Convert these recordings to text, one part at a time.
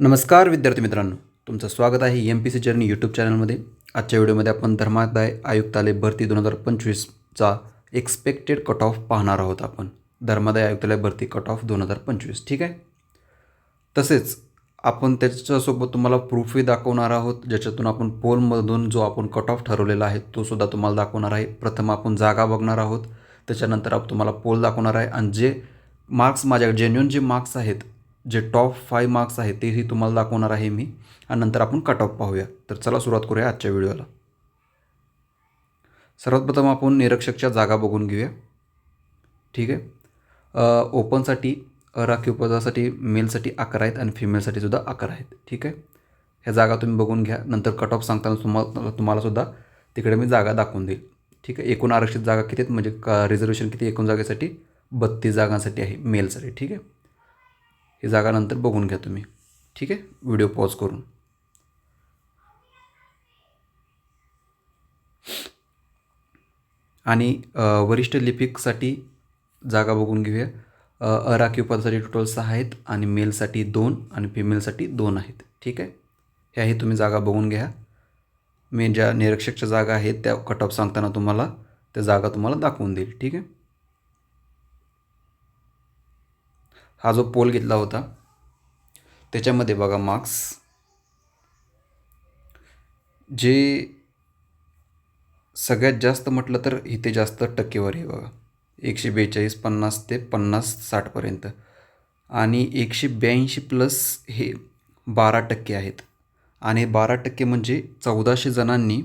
नमस्कार विद्यार्थी मित्रांनो तुमचं स्वागत आहे M P C journey YouTube चॅनलमध्ये. आजच्या व्हिडिओमध्ये आपण धर्मादाय आयुक्तालय भरती दोन हजार पंचवीसचा एक्सपेक्टेड कट ऑफ पाहणार आहोत आपण. धर्मादाय आयुक्तालय भरती कट ऑफ दोन हजार पंचवीस ठीक आहे? तसेच आपण त्याच्यासोबत तुम्हाला प्रूफही दाखवणार आहोत ज्याच्यातून आपण पोलमधून जो आपण कट ऑफ ठरवलेला आहे तो सुद्धा तुम्हाला दाखवणार आहे. प्रथम आपण जागा बघणार आहोत त्याच्यानंतर आपण तुम्हाला पोल दाखवणार आहे. आणि जे मार्क्स माझ्या जेन्युन जे मार्क्स आहेत जे टॉप फाय मार्क्स आहेत तेही तुम्हाला दाखवणार आहे मी. आणि नंतर आपण कट ऑफ पाहूया. तर चला सुरुवात करूया आजच्या व्हिडिओला. सर्वात प्रथम आपण निरीक्षकच्या जागा बघून घेऊया. ठीक आहे? ओपनसाठी राखीव पदासाठी मेलसाठी अकरा आहेत आणि फिमेलसाठी सुद्धा अकरा आहेत. ठीक आहे? ह्या जागा तुम्ही बघून घ्या. नंतर कट ऑफ सांगताना तुम्हाला तुम्हालासुद्धा तिकडे मी जागा दाखवून देईल. ठीक आहे? एकूण आरक्षित जागा किती आहेत? म्हणजे का रिझर्वेशन किती एकूण जागेसाठी बत्तीस जागांसाठी आहे मेलसाठी ठीक आहे? ही जागा नंतर बघून घ्या तुम्ही. ठीक आहे? व्हिडिओ पॉज करून. आणि वरिष्ठ लिपिकसाठी जागा बघून घेऊया. अराखीव पदासाठी टोटल सहा आहेत आणि मेलसाठी दोन आणि फिमेलसाठी दोन आहेत. ठीक आहे? ह्याही तुम्ही जागा बघून घ्या. मी ज्या निरीक्षकच्या जागा आहेत त्या कट ऑफ सांगताना तुम्हाला त्या जागा तुम्हाला दाखवून देईल. ठीक आहे? हा जो पोल घेतला होता त्याच्यामध्ये बघा मार्क्स जे सगळ्यात जास्त म्हटलं तर इथे जास्त टक्केवारी आहे बघा. एकशे बेचाळीस पन्नास ते पन्नास साठपर्यंत आणि एकशे ब्याऐंशी प्लस हे बारा टक्के आहेत. आणि बारा टक्के म्हणजे चौदाशे जणांनी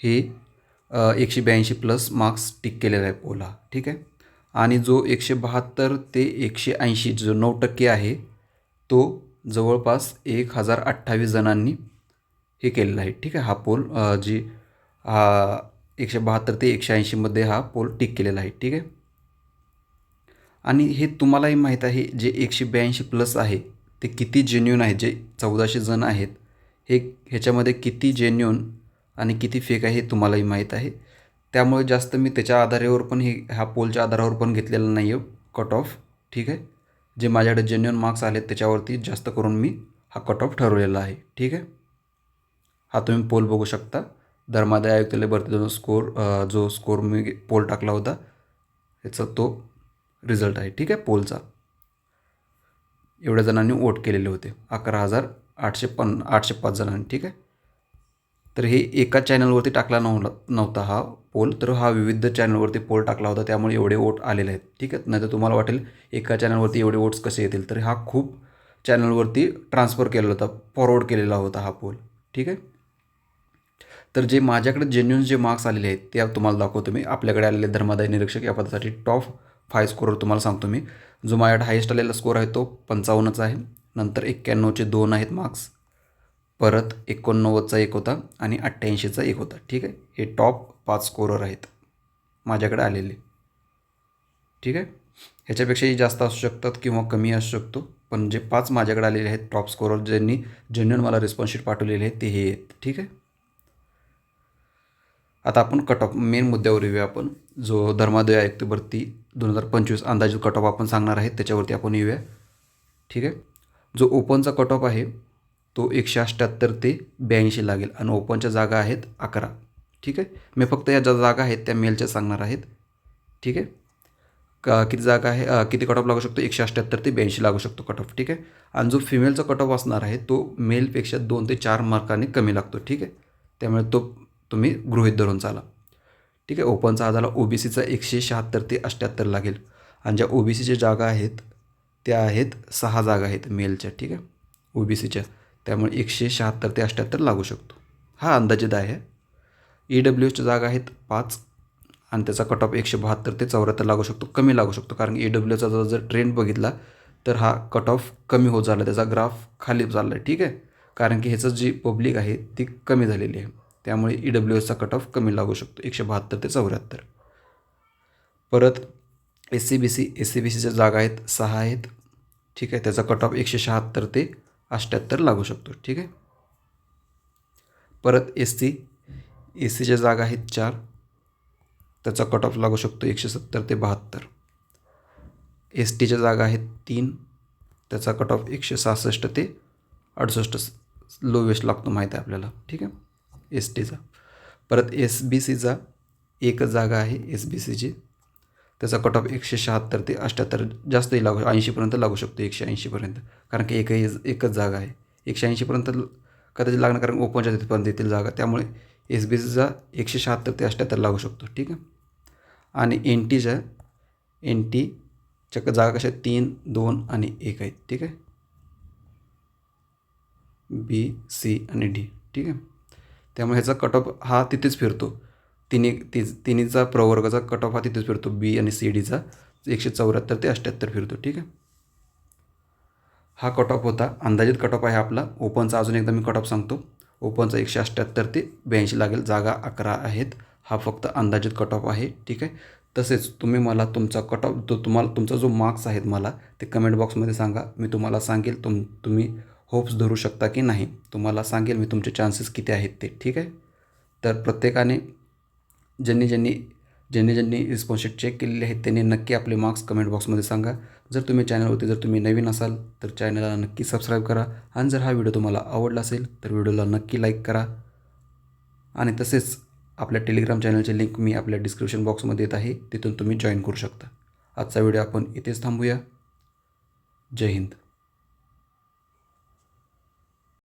हे एकशे ब्याऐंशी प्लस मार्क्स टिक केलेला आहे पोला ठीक आहे? आणि जो एकशे बहात्तर ते एकशे ऐंशी जो नऊ टक्के आहे तो जवळपास एक हजार अठ्ठावीस जणांनी हे केलेलं आहे. ठीक आहे हा पोल जी हा एकशे बहात्तर ते एकशे ऐंशीमध्ये हा पोल टिक केलेला आहे. ठीक आहे? आणि हे तुम्हालाही माहीत आहे जे एकशे ब्याऐंशी प्लस आहे ते किती जेन्युन आहे? जे चौदाशे जण आहेत हे ह्याच्यामध्ये किती जेन्युन आणि किती फेक आहे हे तुम्हालाही माहीत आहे. त्यामुळे जास्त मी त्याच्या आधारावर पण हे ह्या पोलच्या आधारावर पण घेतलेलं नाही आहे. कट ऑफ ठीक आहे? जे माझ्याकडे जेन्युअन मार्क्स आलेत त्याच्यावरती जास्त करून मी हा कट ऑफ ठरवलेला आहे ठीक आहे? हा तुम्ही पोल बघू शकता. धर्मादाय आयुक्तालय भरती दोन स्कोर जो स्कोर मी पोल टाकला होता ह्याचा तो रिझल्ट आहे ठीक आहे पोलचा. एवढ्या जणांनी वोट केलेले होते अकरा हजार आठशे पन्न आठशे पाच जणांनी ठीक आहे? तर हे एका चॅनलवरती टाकला नव्हता नव्हता हा पोल तर हा विविध चॅनलवरती पोल टाकला होता त्यामुळे एवढे वोट आलेले आहेत. ठीक आहे? नाही तर तुम्हाला वाटेल एका चॅनलवरती एवढे वोट्स कसे येतील? तर हा खूप चॅनलवरती ट्रान्सफर केलेला होता फॉरवर्ड केलेला होता हा पोल ठीक आहे? तर जे माझ्याकडे जेन्युन जे मार्क्स आलेले आहेत ते तुम्हाला दाखवतो मी. आपल्याकडे आलेले धर्मादाय निरीक्षक या पदासाठी टॉप फाय स्कोर तुम्हाला सांगतो मी. जो माझ्याकडे हायेस्ट आलेला स्कोर आहे तो पंचावन्नचा आहे. नंतर एक्क्याण्णवचे दोन आहेत मार्क्स परत एकोणनव्वदचा एक होता आणि अठ्ठ्याऐंशीचा एक होता. ठीक आहे? हे टॉप पाच स्कोरर आहेत. माझ्याकडे आलेले. ठीक आहे? ह्याच्यापेक्षाही जास्त असू शकतात किंवा कमी असू शकतो. पण जे पाच माझ्याकडे आलेले आहेत टॉप स्कोरर ज्यांनी जेन्युन मला रिस्पॉन्सशीट पाठवलेले आहेत ते हे आहेत. ठीक आहे? आता आपण कट ऑफ मेन मुद्द्यावर येऊया आपण. जो धर्मादय आयुक्त भरती दोन हजार पंचवीस अंदाजित कट ऑफ आपण सांगणार आहे त्याच्यावरती आपण येऊया. ठीक आहे? जो ओपनचा कट ऑफ आहे तो एकशे अठ्ठ्याहत्तर ते ब्याऐंशी लागेल आणि ओपनच्या जागा आहेत अकरा. ठीक आहे? मी फक्त या ज्या जागा आहेत त्या मेलच्या सांगणार आहेत. ठीक आहे? का किती जागा आहे? किती कट ऑफ लागू शकतो? एकशे अठ्ठ्याहत्तर ते ब्याऐंशी लागू शकतो कट ऑफ ठीक आहे? आणि जो फिमेलचा कट ऑफ असणार आहे तो मेलपेक्षा दोन ते चार मार्कांनी कमी लागतो. ठीक आहे? त्यामुळे तो तुम्ही गृहित धरून चाला. ठीक आहे? ओपनचा हा झाला ओ बी सीचा एकशे शहात्तर ते अठ्ठ्याहत्तर लागेल. आणि ज्या ओ बी सीच्या जागा आहेत त्या आहेत सहा जागा आहेत मेलच्या. ठीक आहे? ओ बी सीच्या त्यामुळे एकशे शहात्तर ते अठ्ठ्याहत्तर लागू शकतो. हा अंदाजित आहे. ई डब्ल्यू एसच्या जागा आहेत पाच आणि त्याचा कट ऑफ एकशे बहात्तर ते चौऱ्याहत्तर लागू शकतो कमी लागू शकतो. कारण ई डब्ल्यू एचा जर ट्रेंड बघितला तर हा कट ऑफ कमी होत झाला. त्याचा ग्राफ खाली झाला आहे ठीक आहे? कारण की ह्याचं जी पब्लिक आहे ती कमी झालेली आहे. त्यामुळे ई डब्ल्यू एसचा कट ऑफ कमी लागू शकतो एकशे बहात्तर ते चौऱ्याहत्तर. परत S C B C S C B सीच्या जागा आहेत सहा आहेत ठीक आहे? त्याचा कट ऑफ एकशे शहात्तर ते अष्ट्याहत्तर लागू शकतो ठीक आहे? परत एस सी एस सीच्या जागा आहेत चार. त्याचा कट ऑफ लागू शकतो एकशे सत्तर ते बहात्तर. एस टीच्या जागा आहेत तीन. त्याचा कट ऑफ एकशे सहासष्ट ते अडुसष्ट लोवेस्ट लागतो माहीत आहे आपल्याला ठीक आहे? एस टीचा परत एस बी सीचा एकच जागा आहे एस बी सीची त्याचा कट ऑफ एकशे शहात्तर ते अठ्ठ्याहत्तर जास्तही लागू ऐंशीपर्यंत लागू शकतो एकशे ऐंशीपर्यंत. कारण की एकही एकच जागा आहे. एकशे ऐंशीपर्यंत कदाचित लागणार कारण ओपनच्या तिथपर्यंत येतील जागा. त्यामुळे एस बी सीचा एकशे शहात्तर ते अठ्ठ्याहत्तर लागू शकतो. ठीक आहे? आणि एन टीच्या एन टीच्या जागा कशा तीन दोन आणि एक आहेत. ठीक आहे? बी सी आणि डी ठीक आहे? त्यामुळे ह्याचा कट ऑफ हा तिथेच फिरतो. तिन्ही ती तिन्हीचा प्रवर्गाचा कट ऑफ हा तिथेच फिरतो. बी आणि सी डीचा एकशे चौऱ्याहत्तर ते अठ्ठ्याहत्तर फिरतो. ठीक आहे? हा कट ऑफ होता. अंदाजित कट ऑफ आहे आपला. ओपनचा अजून एकदा मी कट ऑफ सांगतो. ओपनचा एकशे अठ्ठ्याहत्तर ते ब्याऐंशी लागेल. जागा अकरा आहेत. हा फक्त अंदाजित कट ऑफ आहे. ठीक आहे? तसेच तुम्ही मला तुमचा कट ऑफ तो तुम्हाला तुमचा जो मार्क्स आहेत मला ते कमेंट बॉक्समध्ये सांगा. मी तुम्हाला सांगेल तुम तुम्ही होप्स धरू शकता की नाही. तुम्हाला सांगेल मी तुमचे चान्सेस किती आहेत ते. ठीक आहे? तर प्रत्येकाने ज्यांनी ज्यांनी ज्यांनी ज्यांनी रिस्पॉन्सशीट चेक केलेले आहेत त्यांनी नक्की आपले मार्क्स कमेंट बॉक्समध्ये सांगा. जर तुम्ही चॅनलवरती जर तुम्ही नवीन असाल तर चॅनलला नक्की सबस्क्राईब करा. आणि जर हा व्हिडिओ तुम्हाला आवडला असेल तर व्हिडिओला नक्की लाईक करा. आणि तसेच आपल्या टेलिग्राम चॅनलचे लिंक मी आपल्या डिस्क्रिप्शन बॉक्समध्ये येत आहे तिथून तुम्ही जॉईन करू शकता. आजचा व्हिडिओ आपण इथेच थांबूया. जय हिंद.